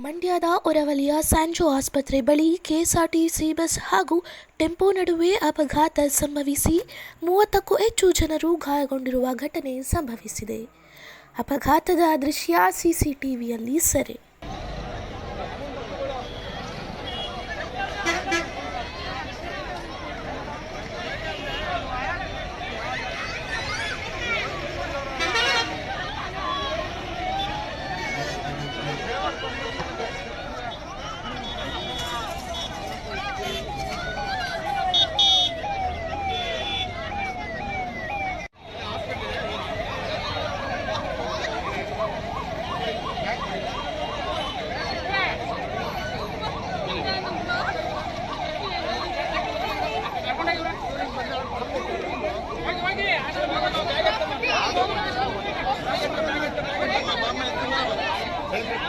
ಮಂಡ್ಯದ ಹೊರವಲಿಯ ಸ್ಯಾಂಜೋ ಆಸ್ಪತ್ರೆ ಬಳಿ ಕೆಎಸ್ಆರ್ಟಿಸಿ ಬಸ್ ಹಾಗೂ ಟೆಂಪೋ ನಡುವೆ ಅಪಘಾತ ಸಂಭವಿಸಿ ಮೂವತ್ತಕ್ಕೂ ಹೆಚ್ಚು ಜನರು ಗಾಯಗೊಂಡಿರುವ ಘಟನೆ ಸಂಭವಿಸಿದೆ. ಅಪಘಾತದ ದೃಶ್ಯ ಸಿಸಿಟಿವಿಯಲ್ಲಿ ಸೆರೆ.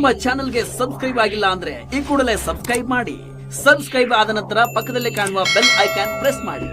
ನಮ್ಮ ಚಾನೆಲ್ಗೆ ಸಬ್ಸ್ಕ್ರೈಬ್ ಆಗಿಲ್ಲ ಅಂದ್ರೆ ಈ ಕೂಡಲೇ ಸಬ್ಸ್ಕ್ರೈಬ್ ಮಾಡಿ. ಸಬ್ಸ್ಕ್ರೈಬ್ ಆದ ನಂತರ ಪಕ್ಕದಲ್ಲಿ ಕಾಣುವ ಬೆಲ್ ಐಕಾನ್ ಪ್ರೆಸ್ ಮಾಡಿ.